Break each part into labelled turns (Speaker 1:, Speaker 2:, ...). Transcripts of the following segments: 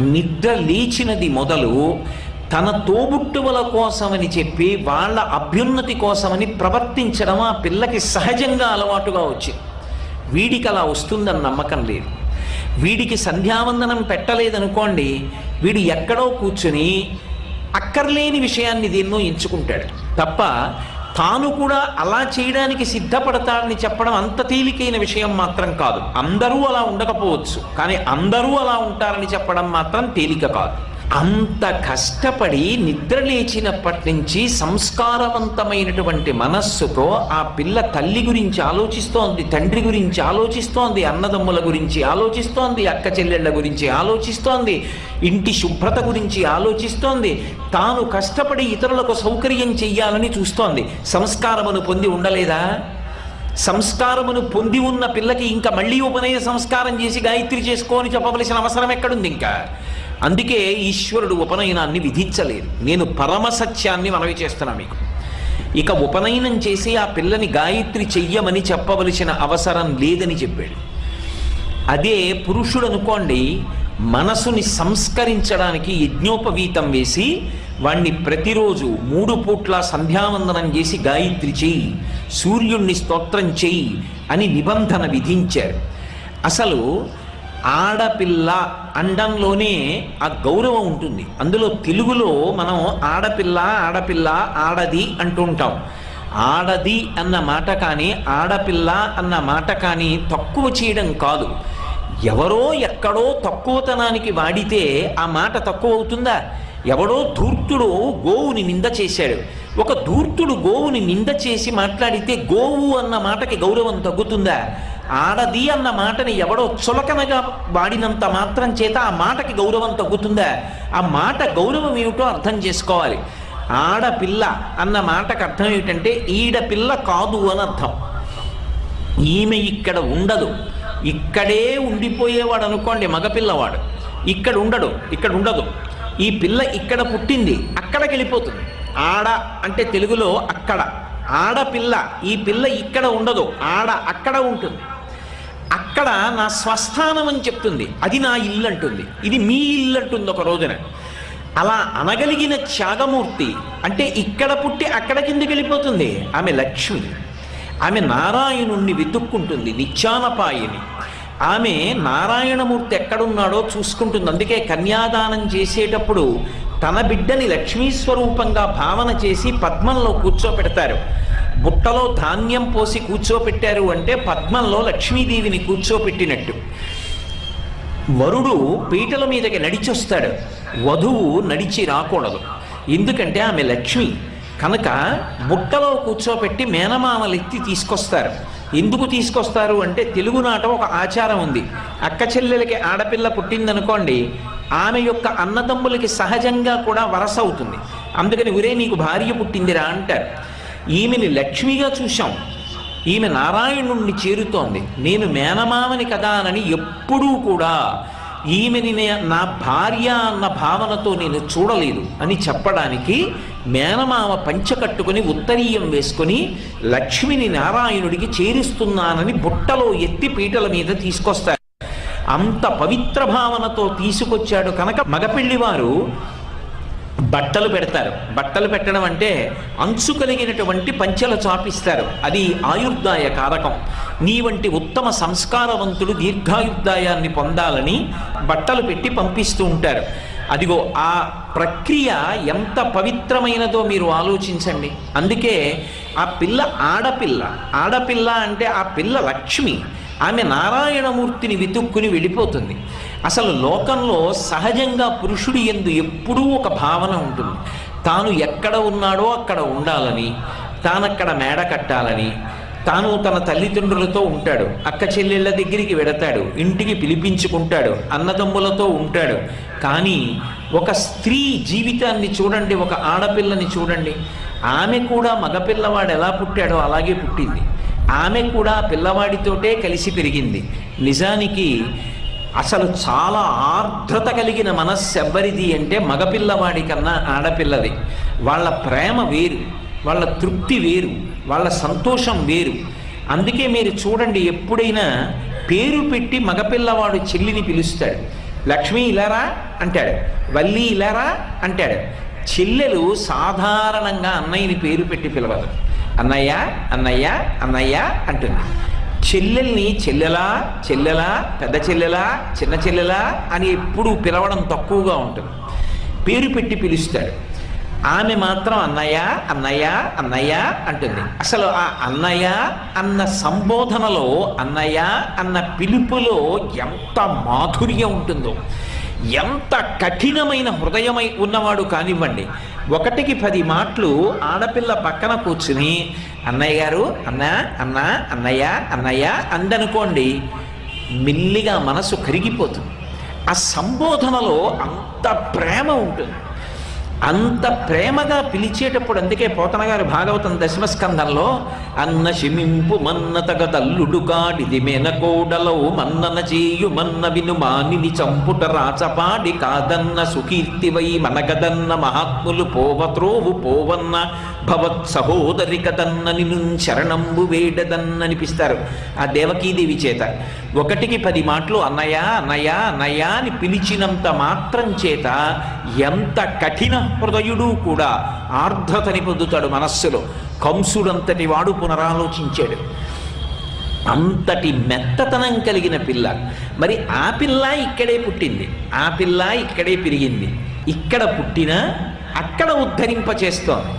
Speaker 1: నిద్ర లేచినది మొదలు తన తోబుట్టువుల కోసమని చెప్పి వాళ్ళ అభ్యున్నతి కోసమని ప్రవర్తించడం ఆ పిల్లకి సహజంగా అలవాటుగా వచ్చింది. వీడికి అలా వస్తుందని నమ్మకం లేదు. వీడికి సంధ్యావందనం పెట్టలేదనుకోండి వీడు ఎక్కడో కూర్చుని అక్కర్లేని విషయాన్ని దేన్నో ఎంచుకుంటాడు. తప్ప తాను కూడా అలా చేయడానికి సిద్ధపడతాడని చెప్పడం అంత తేలికైన విషయం మాత్రం కాదు. అందరూ అలా ఉండకపోవచ్చు. కానీ అందరూ అలా ఉంటారని చెప్పడం మాత్రం తేలిక కాదు. అంత కష్టపడి నిద్ర లేచినప్పటి నుంచి సంస్కారవంతమైనటువంటి మనస్సుతో ఆ పిల్ల తల్లి గురించి ఆలోచిస్తోంది తండ్రి గురించి ఆలోచిస్తోంది అన్నదమ్ముల గురించి ఆలోచిస్తోంది అక్క చెల్లెళ్ళ గురించి ఆలోచిస్తోంది ఇంటి శుభ్రత గురించి ఆలోచిస్తోంది తాను కష్టపడి ఇతరులకు సౌకర్యం చెయ్యాలని చూస్తోంది. సంస్కారమును పొంది ఉండలేదా? సంస్కారమును పొంది ఉన్న పిల్లకి ఇంకా మళ్ళీ ఉపనయన సంస్కారం చేసి గాయత్రి చేసుకోని చెప్పవలసిన అవసరం ఎక్కడుంది ఇంకా? అందుకే ఈశ్వరుడు ఉపనయనాన్ని విధించలేదు. నేను పరమ సత్యాన్ని మనవి చేస్తున్నా మీకు. ఇక ఉపనయనం చేసి ఆ పిల్లని గాయత్రి చెయ్యమని చెప్పవలసిన అవసరం లేదని చెప్పాడు. అదే పురుషుడు అనుకోండి మనసుని సంస్కరించడానికి యజ్ఞోపవీతం వేసి వాణ్ణి ప్రతిరోజు మూడు పూట్ల సంధ్యావందనం చేసి గాయత్రి చెయ్యి సూర్యుణ్ణి స్తోత్రం చేయి అని నిబంధన విధించారు. అసలు ఆడపిల్ల అండంలోనే ఆ గౌరవం ఉంటుంది. అందులో తెలుగులో మనం ఆడపిల్ల ఆడపిల్ల ఆడది అంటుంటాం ఆడది అన్న మాట కానీ ఆడపిల్ల అన్న మాట కానీ తక్కువ చేయడం కాదు. ఎవరో ఎక్కడో తక్కువతనానికి వాడితే ఆ మాట తక్కువ అవుతుందా? ఎవడో ధూర్తుడు గోవుని నింద చేశాడు. ఒక ధూర్తుడు గోవుని నింద చేసి మాట్లాడితే గోవు అన్న మాటకి గౌరవం తగ్గుతుందా? ఆడది అన్న మాటని ఎవడో చులకనగా వాడినంత మాత్రం చేత ఆ మాటకి గౌరవం తగ్గుతుందా? ఆ మాట గౌరవం ఏమిటో అర్థం చేసుకోవాలి. ఆడపిల్ల అన్న మాటకు అర్థం ఏమిటంటే ఈడపిల్ల కాదు అని అర్థం. ఈమె ఇక్కడ ఉండదు. ఇక్కడే ఉండిపోయేవాడు అనుకోండి మగపిల్లవాడు. ఇక్కడ ఉండడు ఇక్కడ ఉండదు. ఈ పిల్ల ఇక్కడ పుట్టింది అక్కడికి వెళ్ళిపోతుంది. ఆడ అంటే తెలుగులో అక్కడ. ఆడపిల్ల ఈ పిల్ల ఇక్కడ ఉండదు ఆడ అక్కడ ఉంటుంది. అక్కడ నా స్వస్థానం అని చెప్తుంది. అది నా ఇల్లు అంటుంది ఇది మీ ఇల్లు అంటుంది ఒక రోజున. అలా అనగలిగిన త్యాగమూర్తి అంటే ఇక్కడ పుట్టి అక్కడ కిందకి వెళ్ళిపోతుంది. ఆమె లక్ష్మి. ఆమె నారాయణుణ్ణి వెతుక్కుంటుంది నిత్యానపాయిని. ఆమె నారాయణమూర్తి ఎక్కడున్నాడో చూసుకుంటుంది. అందుకే కన్యాదానం చేసేటప్పుడు తన బిడ్డని లక్ష్మీ స్వరూపంగా భావన చేసి పద్మంలో కూర్చోపెడతారు. బుట్టలో ధాన్యం పోసి కూర్చోపెట్టారు అంటే పద్మంలో లక్ష్మీదేవిని కూర్చోపెట్టినట్టు. వరుడు పీటల మీదకి నడిచొస్తాడు. వధువు నడిచి రాకూడదు. ఎందుకంటే ఆమె లక్ష్మి. కనుక బుట్టలో కూర్చోపెట్టి మేనమామలెత్తి తీసుకొస్తారు. ఎందుకు తీసుకొస్తారు అంటే తెలుగునాట ఒక ఆచారం ఉంది. అక్క చెల్లెలకి ఆడపిల్ల పుట్టిందనుకోండి ఆమె యొక్క అన్నదమ్ములకి సహజంగా కూడా వరస అవుతుంది అందుకని ఉరే నీకు భార్య పుట్టిందిరా అంటారు. ఈమెని లక్ష్మిగా చూశాం. ఈమె నారాయణుణ్ణి చేరుతోంది. నేను మేనమామని కదా అని ఎప్పుడూ కూడా ఈమెని నా భార్య అన్న భావనతో నేను చూడలేదు అని చెప్పడానికి మేనమామ పంచకట్టుకుని ఉత్తరీయం వేసుకొని లక్ష్మిని నారాయణుడికి చేరుస్తున్నానని బుట్టలో ఎత్తి పీటల మీద తీసుకొస్తారు అంత పవిత్ర భావనతో తీసుకొచ్చాడు కనుక మగపెళ్ళివారు బట్టలు పెడతారు. బట్టలు పెట్టడం అంటే అంచు కలిగినటువంటి పంచెలు చాపిస్తారు. అది ఆయుర్దాయ కారకం. నీ వంటి ఉత్తమ సంస్కారవంతుడు దీర్ఘాయుర్దాయాన్ని పొందాలని బట్టలు పెట్టి పంపిస్తూ ఉంటారు. అదిగో ఆ ప్రక్రియ ఎంత పవిత్రమైనదో మీరు ఆలోచించండి. అందుకే ఆ పిల్ల ఆడపిల్ల. ఆడపిల్ల అంటే ఆ పిల్ల లక్ష్మి. ఆమె నారాయణమూర్తిని వెతుక్కుని వెళ్ళిపోతుంది. అసలు లోకంలో సహజంగా పురుషుడి ఎందు ఎప్పుడూ ఒక భావన ఉంటుంది. తాను ఎక్కడ ఉన్నాడో అక్కడ ఉండాలని తానక్కడ మేడ కట్టాలని తాను తన తల్లిదండ్రులతో ఉంటాడు అక్క చెల్లెళ్ళ దగ్గరికి వెడతాడు ఇంటికి పిలిపించుకుంటాడు అన్నదమ్ములతో ఉంటాడు. కానీ ఒక స్త్రీ జీవితాన్ని చూడండి ఒక ఆడపిల్లని చూడండి. ఆమె కూడా మగపిల్లవాడు ఎలా పుట్టాడో అలాగే పుట్టింది. ఆమె కూడా పిల్లవాడితోటే కలిసి పెరిగింది. నిజానికి అసలు చాలా ఆర్ద్రత కలిగిన మనస్సు ఎవ్వరిది అంటే మగపిల్లవాడి కన్నా ఆడపిల్లది. వాళ్ళ ప్రేమ వేరు వాళ్ళ తృప్తి వేరు వాళ్ళ సంతోషం వేరు. అందుకే మీరు చూడండి ఎప్పుడైనా పేరు పెట్టి మగపిల్లవాడు చెల్లిని పిలుస్తాడు. లక్ష్మి ఇలారా? అంటాడు. వల్లి ఇలారా? అంటాడు. చెల్లెలు సాధారణంగా అన్నయ్యని పేరు పెట్టి పిలవదు. అన్నయ్య అన్నయ్య అన్నయ్య అంటుంది. చెల్లెల్ని చెల్లెలా చెల్లెలా పెద్ద చెల్లెలా చిన్న చెల్లెలా అని ఎప్పుడు పిలవడం తక్కువగా ఉంటుంది. పేరు పెట్టి పిలుస్తాడు. ఆమె మాత్రం అన్నయ్య అన్నయ్య అన్నయ్య అంటుంది. అసలు ఆ అన్నయ్య అన్న సంబోధనలో అన్నయ్య అన్న పిలుపులో ఎంత మాధుర్యం ఉంటుందో ఎంత కఠినమైన హృదయమై ఉన్నవాడు కానివ్వండి ఒకటికి పది మాటలు ఆడపిల్ల పక్కన కూర్చుని అన్నయ్య గారు అన్న అన్న అన్నయ్య అన్నయ్య అందనుకోండి మెల్లిగా మనసు కరిగిపోతుంది. ఆ సంబోధనలో అంత ప్రేమ ఉంటుంది. అంత ప్రేమగా పిలిచేటప్పుడు అందుకే పోతన గారు భాగవతం దశమస్కందంలో అన్న శిమింపు మన్నతగ తల్లుడు కాడిది మెనకోడలో మన్నన చేయు మన్న విను మానిని చంపుట రాచపాడి కాదన్న సుకీర్తివై మనగదన్న మహాత్ములు పోవత్రోవు పోవన్న భవత్ సహోదరి కదన్న నిను శరణంబు వేడదన్ననిపిస్తారు. ఆ దేవకీదేవి చేత. ఒకటికి పది మాటలు అన్నయ్య అన్నయ్య అన్నయ్య అని పిలిచినంత మాత్రం చేత ఎంత కఠిన హృదయుడు కూడా ఆర్ధతని పొందుతాడు మనస్సులో. కంసుడంతటి వాడు పునరాలోచించాడు. అంతటి మెత్తతనం కలిగిన పిల్ల. మరి ఆ పిల్ల ఇక్కడే పుట్టింది. ఆ పిల్ల ఇక్కడే పెరిగింది. ఇక్కడ పుట్టిన అక్కడ ఉద్ధరింప చేస్తాం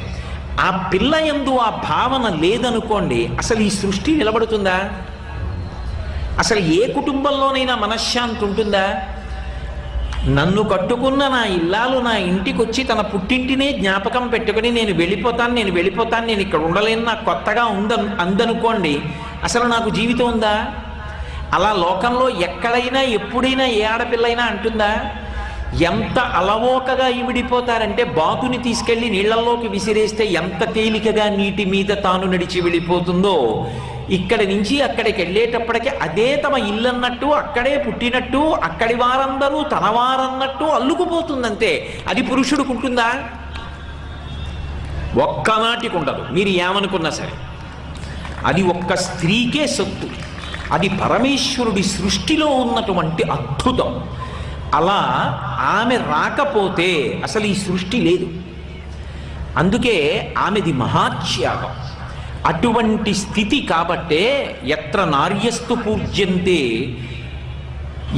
Speaker 1: ఆ పిల్ల ఎందు ఆ భావన లేదనుకోండి అసలు ఈ సృష్టి నిలబడుతుందా? అసలు ఏ కుటుంబంలోనైనా మనశ్శాంతి ఉంటుందా? నన్ను కట్టుకున్న నా ఇల్లాలు నా ఇంటికి వచ్చి తన పుట్టింటినే జ్ఞాపకం పెట్టుకుని నేను వెళ్ళిపోతాను నేను వెళ్ళిపోతాను నేను ఇక్కడ ఉండలేను నాకు కొత్తగా ఉంద అందనుకోండి అసలు నాకు జీవితం ఉందా? అలా లోకంలో ఎక్కడైనా ఎప్పుడైనా ఏ ఆడపిల్లైనా అంటుందా? ఎంత అలవోకగా ఇమిడిపోతారంటే బాతుని తీసుకెళ్ళి నీళ్ళలోకి విసిరేస్తే ఎంత తేలికగా నీటి మీద తాను నడిచి వెళ్ళిపోతుందో ఇక్కడి నుంచి అక్కడికి వెళ్ళేటప్పటికి అదే తమ ఇల్లన్నట్టు అక్కడే పుట్టినట్టు అక్కడి వారందరూ తన వారన్నట్టు అల్లుకుపోతుందంతే. అది పురుషుడికి ఉంటుందా? ఒక్కనాటికి ఉండదు. మీరు ఏమనుకున్నా సరే. అది ఒక్క స్త్రీకే సొత్తు. అది పరమేశ్వరుడి సృష్టిలో ఉన్నటువంటి అద్భుతం. అలా ఆమె రాకపోతే అసలు ఈ సృష్టి లేదు. అందుకే ఆమెది మహాత్యాగం. అటువంటి స్థితి కాబట్టే ఎత్ర నార్యస్తు పూజ్యంతే.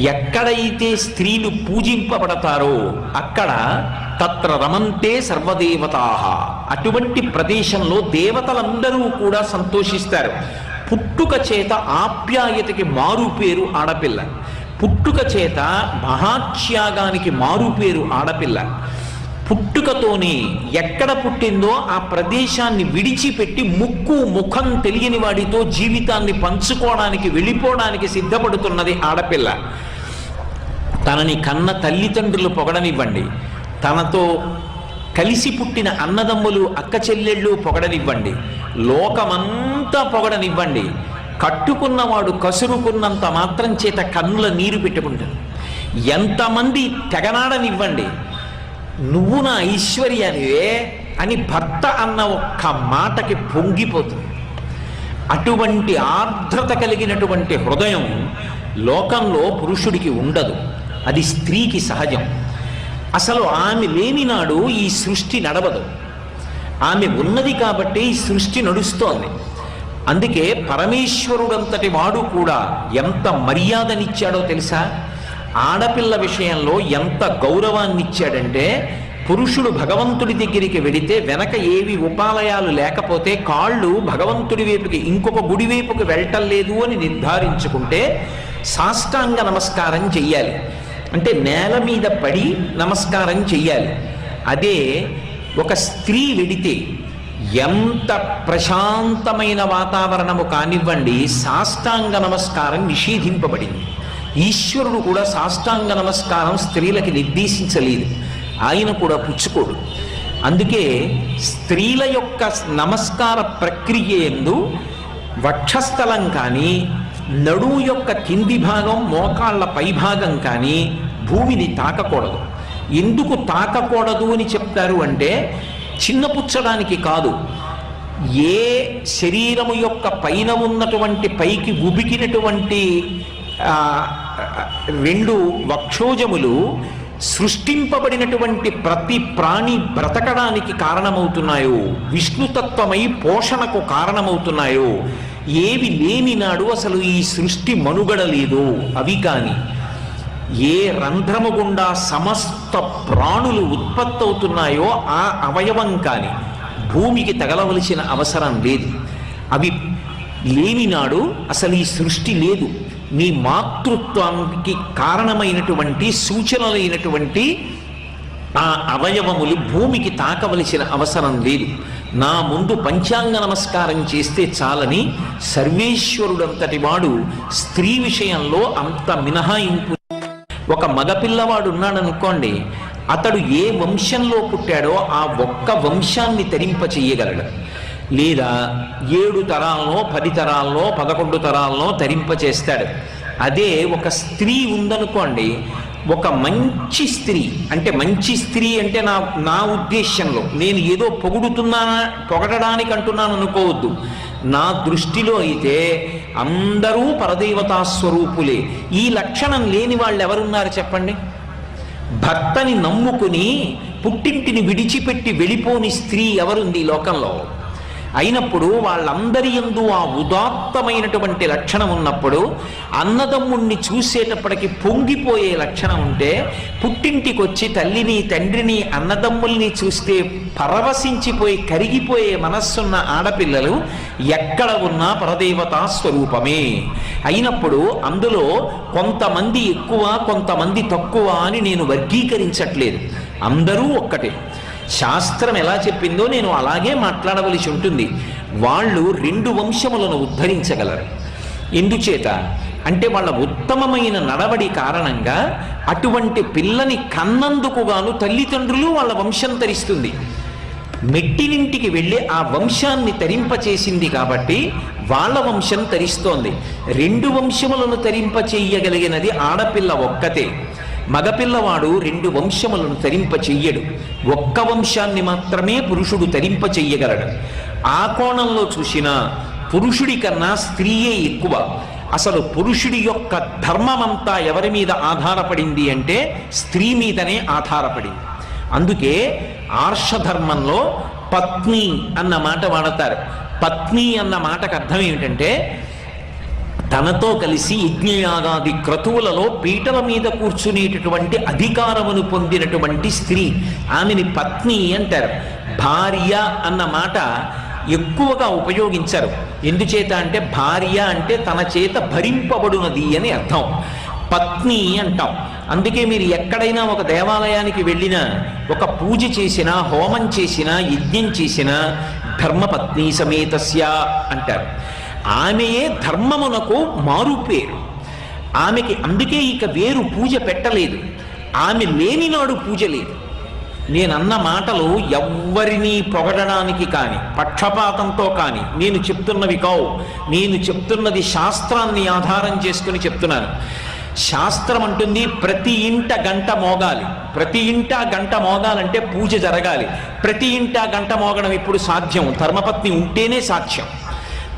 Speaker 1: ఎక్కడైతే స్త్రీలు పూజింపబడతారో అక్కడ తత్ర రమంతే సర్వదేవతా. అటువంటి ప్రదేశంలో దేవతలందరూ కూడా సంతోషిస్తారు. పుట్టుక చేత ఆప్యాయతకి మారు పేరు ఆడపిల్ల. పుట్టుక చేత మహాత్యాగానికి మారు పేరు ఆడపిల్ల. పుట్టుకతోనే ఎక్కడ పుట్టిందో ఆ ప్రదేశాన్ని విడిచిపెట్టి ముక్కు ముఖం తెలియని వాడితో జీవితాన్ని పంచుకోవడానికి వెళ్ళిపోవడానికి సిద్ధపడుతున్నది ఆడపిల్ల. తనని కన్న తల్లిదండ్రులు పొగడనివ్వండి. తనతో కలిసి పుట్టిన అన్నదమ్ములు అక్క చెల్లెళ్ళు పొగడనివ్వండి. లోకమంతా పొగడనివ్వండి. కట్టుకున్నవాడు కసురుకున్నంత మాత్రం చేత కన్నుల నీరు పెట్టుకుంటాడు ఎంతమంది తెగనాడనివ్వండి. నువ్వు నా ఐశ్వర్యానివే అని భర్త అన్న ఒక్క మాటకి పొంగిపోతుంది. అటువంటి ఆర్ద్రత కలిగినటువంటి హృదయం లోకంలో పురుషుడికి ఉండదు. అది స్త్రీకి సహజం. అసలు ఆమె లేనినాడు ఈ సృష్టి నడవదు. ఆమె ఉన్నది కాబట్టి ఈ సృష్టి నడుస్తోంది. అందుకే పరమేశ్వరుడంతటి వాడు కూడా ఎంత మర్యాదనిచ్చాడో తెలుసా? ఆడపిల్ల విషయంలో ఎంత గౌరవాన్ని ఇచ్చాడంటే పురుషుడు భగవంతుడి దగ్గరికి వెడితే వెనక ఏవి ఉపాలయాలు లేకపోతే కాళ్ళు భగవంతుడి వైపుకి ఇంకొక గుడి వైపుకి వెళ్ళటం లేదు అని నిర్ధారించుకుంటే సాష్టాంగ నమస్కారం చెయ్యాలి. అంటే నేల మీద పడి నమస్కారం చెయ్యాలి. అదే ఒక స్త్రీ వెడితే ఎంత ప్రశాంతమైన వాతావరణము కానివ్వండి సాష్టాంగ నమస్కారం నిషేధింపబడింది. ఈశ్వరుడు కూడా సాష్టాంగ నమస్కారం స్త్రీలకి నిర్దేశించలేదు. ఆయన కూడా పుచ్చుకోడు. అందుకే స్త్రీల యొక్క నమస్కార ప్రక్రియ ఎందు వక్షస్థలం కానీ నడుము యొక్క కింది భాగం మోకాళ్ళ పైభాగం కానీ భూమిని తాకకూడదు. ఎందుకు తాకకూడదు అని చెప్తారు అంటే చిన్నపుచ్చడానికి కాదు. ఏ శరీరము యొక్క పైన ఉన్నటువంటి పైకి ఉబికినటువంటి రెండు వక్షోజములు సృష్టింపబడినటువంటి ప్రతి ప్రాణి బ్రతకడానికి కారణమవుతున్నాయో విష్ణుతత్వమై పోషణకు కారణమవుతున్నాయో ఏవి లేని నాడు అసలు ఈ సృష్టి మనుగడ లేదో అవి కాని ఏ రంధ్రము గుండా సమస్త ప్రాణులు ఉత్పత్తి అవుతున్నాయో ఆ అవయవం కాని భూమికి తగలవలసిన అవసరం లేదు. అవి లేనినాడు అసలు ఈ సృష్టి లేదు. నీ మాతృత్వానికి కారణమైనటువంటి సూచనలైనటువంటి ఆ అవయవములు భూమికి తాకవలసిన అవసరం లేదు. నా ముందు పంచాంగ నమస్కారం చేస్తే చాలని సర్వేశ్వరుడంతటి వాడు స్త్రీ విషయంలో అంత మినహాయింపు. ఒక మగపిల్లవాడు ఉన్నాడనుకోండి అతడు ఏ వంశంలో పుట్టాడో ఆ ఒక్క వంశాన్ని తరింప చెయ్యగలడు లేదా ఏడు తరాలనో పది తరాలనో పదకొండు తరాలనో తరింపచేస్తాడు. అదే ఒక స్త్రీ ఉందనుకోండి ఒక మంచి స్త్రీ అంటే మంచి స్త్రీ అంటే నా నా ఉద్దేశంలో నేను ఏదో పొగుడుతున్నానా పొగడడానికి అంటున్నాను అనుకోవద్దు. నా దృష్టిలో అయితే అందరూ పరదేవతా స్వరూపులే. ఈ లక్షణం లేని వాళ్ళు ఎవరున్నారు చెప్పండి? భర్తని నమ్ముకుని పుట్టింటిని విడిచిపెట్టి వెళ్ళిపోని స్త్రీ ఎవరుంది ఈ లోకంలో? అయినప్పుడు వాళ్ళందరి ఎందు ఆ ఉదాత్తమైనటువంటి లక్షణం ఉన్నప్పుడు అన్నదమ్ముణ్ణి చూసేటప్పటికి పొంగిపోయే లక్షణం ఉంటే పుట్టింటికి వచ్చి తల్లిని తండ్రిని అన్నదమ్ముల్ని చూస్తే పరవశించిపోయి కరిగిపోయే మనస్సున్న ఆడపిల్లలు ఎక్కడ ఉన్నా పరదేవతా స్వరూపమే. అయినప్పుడు అందులో కొంతమంది ఎక్కువ కొంతమంది తక్కువ అని నేను వర్గీకరించట్లేదు. అందరూ ఒక్కటే. శాస్త్రం ఎలా చెప్పిందో నేను అలాగే మాట్లాడవలసి ఉంటుంది. వాళ్ళు రెండు వంశములను ఉద్ధరించగలరు. ఎందుచేత అంటే వాళ్ళ ఉత్తమమైన నడవడి కారణంగా అటువంటి పిల్లని కన్నందుకు గాను తల్లిదండ్రులు వాళ్ళ వంశం తరిస్తుంది. మెట్టినింటికి వెళ్ళి ఆ వంశాన్ని తరింపచేసింది కాబట్టి వాళ్ళ వంశం తరిస్తోంది. రెండు వంశములను తరింపచేయగలిగినది ఆడపిల్ల ఒక్కతే. మగపిల్లవాడు రెండు వంశములను తరింప చెయ్యడు ఒక్క వంశాన్ని మాత్రమే పురుషుడు తరింప చెయ్యగలడు ఆ కోణంలో చూసిన పురుషుడి కన్నా స్త్రీయే ఎక్కువ. అసలు పురుషుడి యొక్క ధర్మమంతా ఎవరి మీద ఆధారపడింది అంటే స్త్రీ మీదనే ఆధారపడింది. అందుకే ఆర్షధర్మంలో పత్ని అన్న మాట వాడతారు. పత్ని అన్న మాటకు అర్థం ఏమిటంటే తనతో కలిసి యజ్ఞయాగాది క్రతువులలో పీటల మీద కూర్చునేటటువంటి అధికారమును పొందినటువంటి స్త్రీ. ఆమెని పత్ని అంటారు. భార్య అన్న మాట ఎక్కువగా ఉపయోగించరు. ఎందుచేత అంటే భార్య అంటే తన చేత భరింపబడునది అని అర్థం. పత్ని అంటాం. అందుకే మీరు ఎక్కడైనా ఒక దేవాలయానికి వెళ్ళినా ఒక పూజ చేసినా హోమం చేసినా యజ్ఞం చేసినా ధర్మపత్ని సమేతస్య అంటారు. ఆమెయే ధర్మమునకు మారు పేరు. ఆమెకి అందుకే ఇక వేరు పూజ పెట్టలేదు. ఆమె లేని నాడు పూజ లేదు. నేనన్న మాటలు ఎవ్వరినీ పొగడడానికి కానీ పక్షపాతంతో కానీ నేను చెప్తున్నవి కావు. నేను చెప్తున్నది శాస్త్రాన్ని ఆధారం చేసుకుని చెప్తున్నాను. శాస్త్రం అంటుంది ప్రతి ఇంట గంట మోగాలి. ప్రతి ఇంట గంట మోగాలంటే పూజ జరగాలి. ప్రతి ఇంట గంట మోగడం ఇప్పుడు సాధ్యం. ధర్మపత్ని ఉంటేనే సాధ్యం.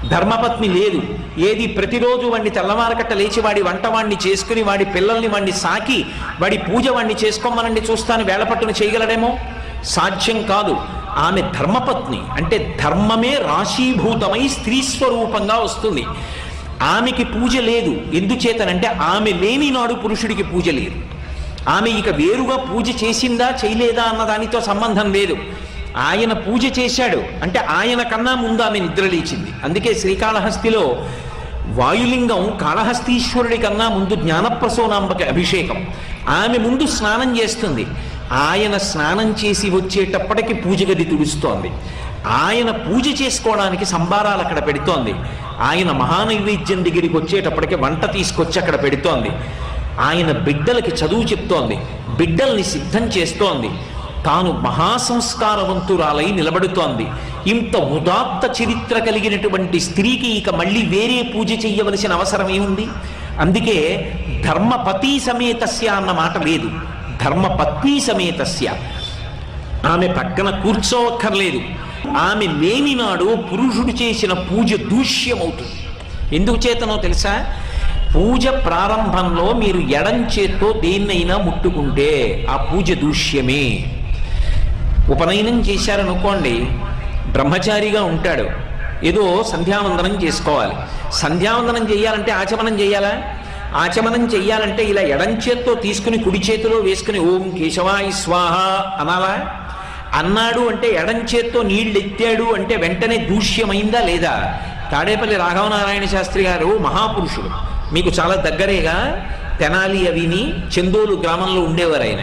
Speaker 1: ధర్మపత్ని లేదు. ఏది ప్రతిరోజు వాడిని తెల్లవారకట్ట లేచి వాడి వంట వాడిని చేసుకుని వాడి పిల్లల్ని వాడిని సాకి వాడి పూజ వాడిని చేసుకోమనండి చూస్తాను వేళపట్టును చేయగలడేమో? సాధ్యం కాదు. ఆమె ధర్మపత్ని అంటే ధర్మమే రాశీభూతమై స్త్రీ స్వరూపంగా వస్తుంది. ఆమెకి పూజ లేదు. ఎందుచేతనంటే ఆమె లేని నాడు పురుషుడికి పూజ లేదు. ఆమె ఇక వేరుగా పూజ చేసిందా చేయలేదా అన్న దానితో సంబంధం లేదు. ఆయన పూజ చేశాడు. అంటే ఆయన కన్నా ముందు ఆమె నిద్రలేచింది అందుకే శ్రీకాళహస్తిలో వాయులింగం కాళహస్తీశ్వరుడి కన్నా ముందు జ్ఞానప్రసోనాంబకి అభిషేకం. ఆమె ముందు స్నానం చేస్తుంది. ఆయన స్నానం చేసి వచ్చేటప్పటికి పూజ గది తుడుస్తోంది. ఆయన పూజ చేసుకోవడానికి సంబారాలు అక్కడ పెడుతోంది. ఆయన మహానైవేద్యం దగ్గరికి వచ్చేటప్పటికి వంట తీసుకొచ్చి అక్కడ పెడుతోంది. ఆయన బిడ్డలకి చదువు చెప్తోంది. బిడ్డల్ని సిద్ధం చేస్తోంది. తాను మహాసంస్కారవంతురాలై నిలబడుతోంది. ఇంత ఉదాత్త చరిత్ర కలిగినటువంటి స్త్రీకి ఇక మళ్ళీ వేరే పూజ చెయ్యవలసిన అవసరం ఏముంది? అందుకే ధర్మపతి సమేతస్య అన్న మాట లేదు. ధర్మపత్ని సమేతస్య. ఆమె పక్కన కూర్చోక్కర్లేదు ఆమె లేనినాడు పురుషుడు చేసిన పూజ దూష్యమవుతుంది. ఎందుకు చేతనో తెలుసా? పూజ ప్రారంభంలో మీరు ఎడం చేత్తో దేన్నైనా ముట్టుకుంటే ఆ పూజ దూష్యమే. ఉపనయనం చేశారనుకోండి బ్రహ్మచారిగా ఉంటాడు. ఏదో సంధ్యావందనం చేసుకోవాలి. సంధ్యావందనం చేయాలంటే ఆచమనం చేయాలా? ఆచమనం చెయ్యాలంటే ఇలా ఎడం చేత్తో తీసుకుని కుడి చేతిలో వేసుకుని ఓం కేశవాయి స్వాహ అనాలా? అన్నాడు అంటే ఎడం చేత్తో నీళ్ళు ఎత్తాడు అంటే వెంటనే దూష్యమైందా లేదా? తాడేపల్లి రాఘవనారాయణ శాస్త్రి గారు మహాపురుషుడు. మీకు చాలా దగ్గరేగా తెనాలి అవిని చందోలు గ్రామంలో ఉండేవారు ఆయన.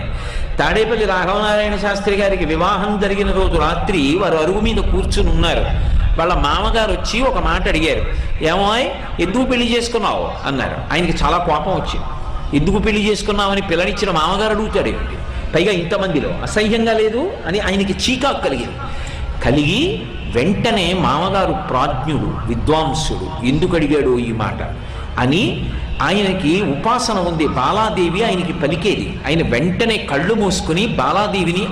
Speaker 1: తాడేపల్లి రాఘవనారాయణ శాస్త్రి గారికి వివాహం జరిగిన రోజు రాత్రి వారు అరుగు మీద కూర్చుని ఉన్నారు వాళ్ళ మామగారు వచ్చి ఒక మాట అడిగారు. ఏమో ఎందుకు పెళ్ళి చేసుకున్నావు? అన్నారు. ఆయనకి చాలా కోపం వచ్చింది. ఎందుకు పెళ్ళి చేసుకున్నావని పిల్లనిచ్చిన మామగారు అడుగుతాడు ఏమిటి? పైగా ఇంతమందిలో అసహ్యంగా లేదు? అని ఆయనకి చీకాకు కలిగింది. కలిగి వెంటనే మామగారు ప్రాజ్ఞుడు విద్వాంసుడు ఎందుకు అడిగాడు ఈ మాట? అని ఆయనకి ఉపాసన ఉంది. బాలాదేవి ఆయనకి పలికేది. ఆయన వెంటనే కళ్ళు మూసుకుని బాలాదేవిని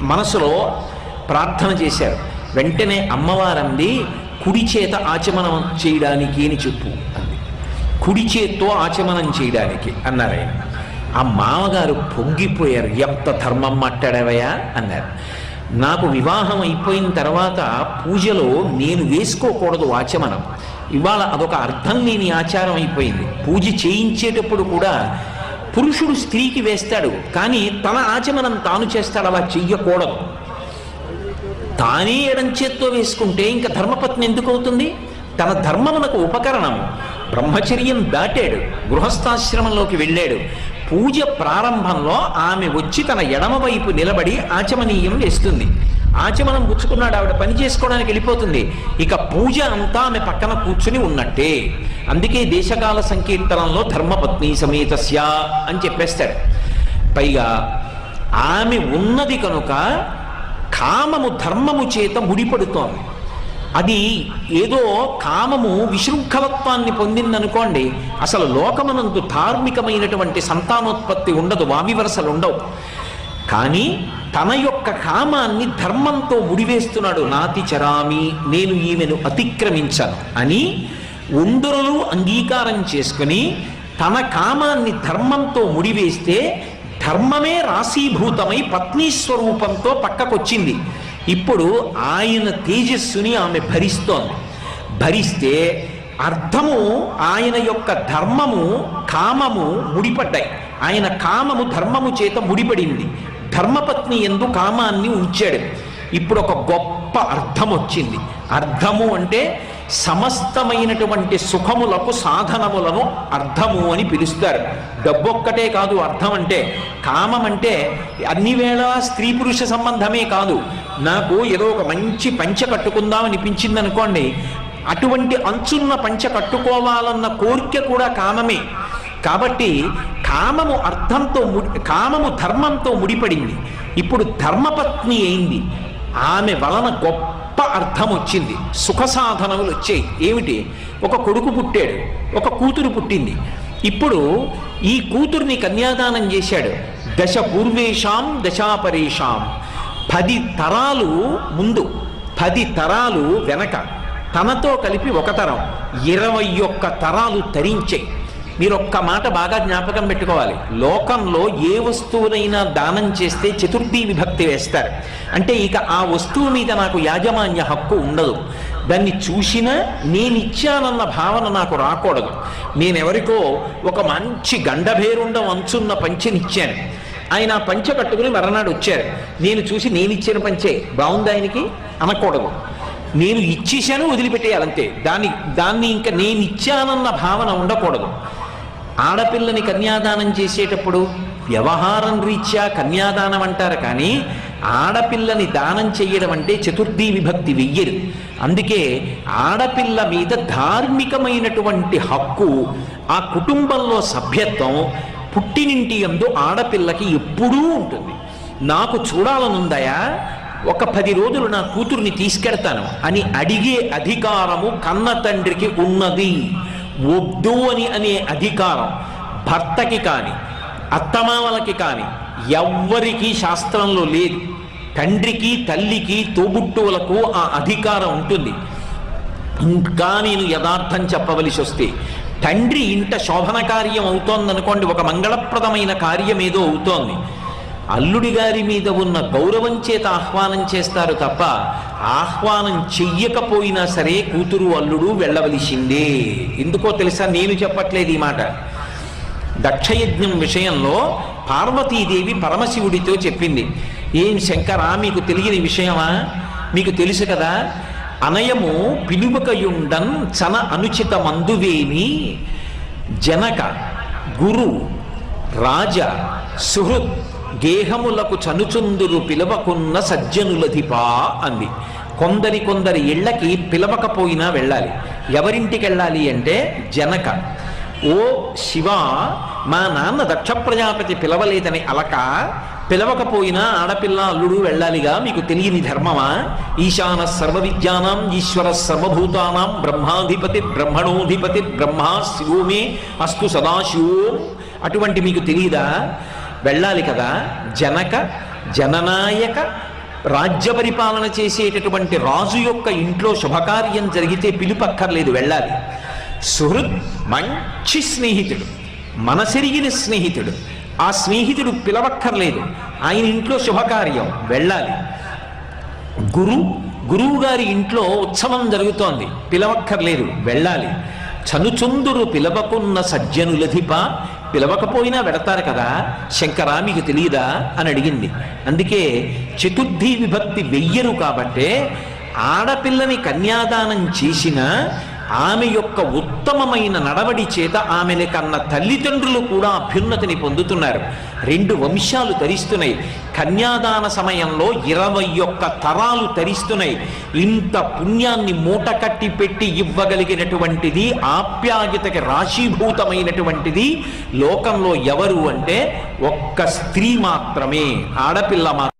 Speaker 1: మనసులో ప్రార్థన చేశారు. వెంటనే అమ్మవారంది కుడి చేత ఆచమనం చేయడానికి అని చెప్పు అంది. కుడి చేత్తో ఆచమనం చేయడానికి అన్నారు ఆయన. ఆ మామగారు పొంగిపోయారు. ఎంత ధర్మం మాట్లాడవయా అన్నారు. నాకు వివాహం అయిపోయిన తర్వాత పూజలో నేను వేసుకోకూడదు ఆచమనం. ఇవాళ అదొక అర్థం లేని ఆచారం అయిపోయింది. పూజ చేయించేటప్పుడు కూడా పురుషుడు స్త్రీకి వేస్తాడు కానీ తన ఆచమనం తాను చేస్తాడు అలా చెయ్యకూడదు. తానే ఎడం చేత్తో వేసుకుంటే ఇంకా ధర్మపత్ని ఎందుకు అవుతుంది తన ధర్మమునకు ఉపకరణం. బ్రహ్మచర్యం దాటాడు గృహస్థాశ్రమంలోకి వెళ్ళాడు. పూజ ప్రారంభంలో ఆమె వచ్చి తన ఎడమవైపు నిలబడి ఆచమనీయం వేస్తుంది. ఆచమనం పుచ్చుకున్నాడు. ఆవిడ పని చేసుకోవడానికి వెళ్ళిపోతుంది. ఇక పూజ అంతా ఆమె పక్కన కూర్చుని ఉన్నట్టే. అందుకే దేశకాల సంకీర్తనంలో ధర్మపత్ని సమేతస్య అని చెప్పేస్తాడు. పైగా ఆమె ఉన్నది కనుక కామము ధర్మము చేత ముడిపడుతోంది. అది ఏదో కామము విశృంఖలత్వాన్ని పొందిందనుకోండి అసలు లోకమనందు ధార్మికమైనటువంటి సంతానోత్పత్తి ఉండదు వావివరసలు ఉండవు. కానీ తన యొక్క కామాన్ని ధర్మంతో ముడివేస్తున్నాడు. నాతి చరామి నేను ఈమెను అతిక్రమించను అని ఉండురలు అంగీకారం చేసుకుని తన కామాన్ని ధర్మంతో ముడివేస్తే ధర్మమే రాశీభూతమై పత్ని స్వరూపంతో పక్కకొచ్చింది. ఇప్పుడు ఆయన తేజస్సుని ఆమె భరిస్తోంది. భరిస్తే అర్థము ఆయన యొక్క ధర్మము కామము ముడిపడ్డాయి. ఆయన కామము ధర్మము చేత ముడిపడింది. ధర్మపత్ని ఎందు కామాన్ని ఉంచాడు. ఇప్పుడు ఒక గొప్ప అర్థం వచ్చింది అర్థము అంటే సమస్తమైనటువంటి సుఖములకు సాధనములను అర్థము అని పిలుస్తారు. డబ్బొక్కటే కాదు అర్థం అంటే కామం అంటే అన్ని వేళ స్త్రీ పురుష సంబంధమే కాదు. నాకు ఏదో ఒక మంచి పంచ కట్టుకుందాం అనిపించింది అనుకోండి అటువంటి అంచున్న పంచ కట్టుకోవాలన్న కోరిక కూడా కామమే. కాబట్టి కామము అర్థంతో ముడి కామము ధర్మంతో ముడిపడింది. ఇప్పుడు ధర్మపత్ని అయింది. ఆమె వలన గొప్ప అర్థం వచ్చింది సుఖ సాధనములు వచ్చాయి. ఏమిటి? ఒక కొడుకు పుట్టాడు. ఒక కూతురు పుట్టింది. ఇప్పుడు ఈ కూతుర్ని కన్యాదానం చేశాడు. దశ పూర్వేషాం దశాపరేషాం. పది తరాలు ముందు పది తరాలు వెనక. తనతో కలిపి ఒక తరం. ఇరవై ఒక్క తరాలు తరించాయి. మీరు ఒక్క మాట బాగా జ్ఞాపకం పెట్టుకోవాలి. లోకంలో ఏ వస్తువునైనా దానం చేస్తే చతుర్థి విభక్తి వేస్తారు. అంటే ఇక ఆ వస్తువు మీద నాకు యాజమాన్య హక్కు ఉండదు. దాన్ని చూసినా నేనిచ్చానన్న భావన నాకు రాకూడదు. నేనెవరికో ఒక మంచి గండభేరుండం అంచున్న పంచెనిచ్చాను. ఆయన పంచె కట్టుకుని మరనాడు వచ్చారు. నేను చూసి నేను ఇచ్చిన పంచే బాగుంది ఆయనకి? అనకూడదు. నేను ఇచ్చేశాను వదిలిపెట్టేయాలంతే. దాన్ని దాన్ని ఇంకా నేను ఇచ్చానన్న భావన ఉండకూడదు. ఆడపిల్లని కన్యాదానం చేసేటప్పుడు వ్యవహారం రీత్యా కన్యాదానం అంటారు కానీ ఆడపిల్లని దానం చెయ్యడం అంటే చతుర్థీ విభక్తి వెయ్యరు. అందుకే ఆడపిల్ల మీద ధార్మికమైనటువంటి హక్కు ఆ కుటుంబంలో సభ్యత్వం పుట్టినింటి యందు ఆడపిల్లకి ఎప్పుడూ ఉంటుంది. నాకు చూడాలనుందయా? ఒక పది రోజులు నా కూతుర్ని తీసుకెడతాను అని అడిగే అధికారము కన్న తండ్రికి ఉన్నది. వద్దు అని అనే అధికారం భర్తకి కానీ అత్తమామలకి కానీ ఎవ్వరికీ శాస్త్రంలో లేదు. తండ్రికి తల్లికి తోబుట్టువులకు ఆ అధికారం ఉంటుంది. ఇంకా నేను యథార్థం చెప్పవలసి వస్తే తండ్రి ఇంట శోభన కార్యం అవుతోందనుకోండి ఒక మంగళప్రదమైన కార్యం ఏదో అవుతోంది. అల్లుడి గారి మీద ఉన్న గౌరవం చేత ఆహ్వానం చేస్తారు తప్ప ఆహ్వానం చెయ్యకపోయినా సరే కూతురు అల్లుడు వెళ్ళవలసిందే. ఎందుకో తెలుసా? నేను చెప్పట్లేదు ఈ మాట. దక్షయజ్ఞం విషయంలో పార్వతీదేవి పరమశివుడితో చెప్పింది. ఏం శంకరా మీకు తెలియని విషయమా? మీకు తెలుసు కదా అనయము పిలువకయుండన్ చన అనుచిత మందువేమి జనక గురు రాజ సుహృత్ గేహములకు చనుచుందురు పిలవకున్న సజ్జనులధిపా అంది. కొందరి కొందరి ఇళ్ళకి పిలవకపోయినా వెళ్ళాలి. ఎవరింటికి వెళ్ళాలి అంటే జనక. ఓ శివ మా నాన్న దక్ష ప్రజాపతి పిలవలేదని అలక పిలవకపోయినా ఆడపిల్ల అల్లుడు వెళ్ళాలిగా మీకు తెలియని ధర్మమా? ఈశాన సర్వ విద్యానాం ఈశ్వర సర్వభూతానాం బ్రహ్మాధిపతి బ్రహ్మణోధిపతి బ్రహ్మ శివోమే అస్తు సదాశివోం. అటువంటి మీకు తెలియదా వెళ్ళాలి కదా. జనక జననాయక రాజ్య పరిపాలన చేసేటటువంటి రాజు యొక్క ఇంట్లో శుభకార్యం జరిగితే పిలుపక్కర్లేదు వెళ్ళాలి. సుహృద్ మంచి స్నేహితుడు మనసెరిగిన స్నేహితుడు ఆ స్నేహితుడు పిలవక్కర్లేదు. ఆయన ఇంట్లో శుభకార్యం వెళ్ళాలి. గురు గురువు గారి ఇంట్లో ఉత్సవం జరుగుతోంది పిలవక్కర్లేదు వెళ్ళాలి. చనుచుందురు పిలవకున్న సజ్జనులధిప పిలవకపోయినా వెడతారు కదా? శంకరా మీకు తెలియదా అని అడిగింది. అందుకే చతుర్థి విభక్తి వెయ్యరు కాబట్టే ఆడపిల్లని కన్యాదానం చేసిన ఆమె యొక్క ఉత్తమమైన నడవడి చేత ఆమెని కన్న తల్లిదండ్రులు కూడా అభ్యున్నతిని పొందుతున్నారు. రెండు వంశాలు తరిస్తున్నాయి కన్యాదాన సమయంలో ఇరవై ఒక్క తరాలు తరిస్తున్నాయి ఇంత పుణ్యాన్ని మూట కట్టి పెట్టి ఇవ్వగలిగినటువంటిది ఆప్యాయతకి రాశీభూతమైనటువంటిది లోకంలో ఎవరు అంటే ఒక్క స్త్రీ మాత్రమే. ఆడపిల్ల మాత్రమే.